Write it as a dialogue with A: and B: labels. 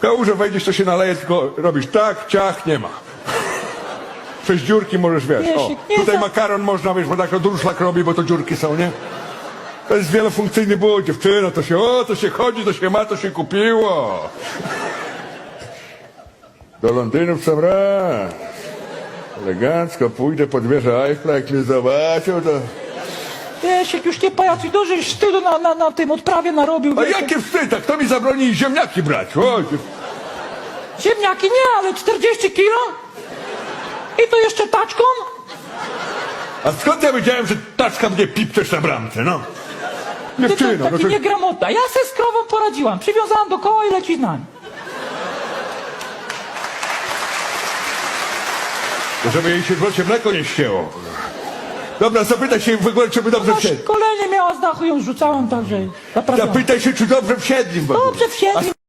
A: W kałużę wejdziesz, to się naleje, tylko robisz tak, ciach, nie ma. Przez dziurki możesz, wiesz, o, tutaj makaron można, wiesz, bo tak durszlak robi, bo to dziurki są, nie? To jest wielofunkcyjny ból, dziewczyno, to się, o, to się chodzi, to się ma, to się kupiło. Do Londynu w sam raz. Elegancko pójdę pod wieżę Eiffla, jak mnie zobaczą, to...
B: Wiesz, jak już nie pajacuj, dużo wstydu na, na, na tym odprawie narobił.
A: A
B: wiesz,
A: jakie wstyd, a kto mi zabroni ziemniaki brać? O,
B: Ziemniaki nie, ale 40 kilo? I to jeszcze taczką?
A: a skąd ja wiedziałem, że taczka mnie pipczesz na bramce, no?
B: Ty to
A: Dziewczyno, no
B: taki
A: to...
B: niegramotna. Ja se z krową poradziłam. Przywiązałam do koła i leci z nami.
A: Żeby jej się w locie mleko nie ścięło. Dobra, zapytaj się w ogóle, czy by dobrze
B: Na
A: wsiedli.
B: szkolenie miała z dachu, ją rzucałam, także.
A: Zapytaj się, czy dobrze wsiedli w ogóle.
B: Dobrze wsiedli.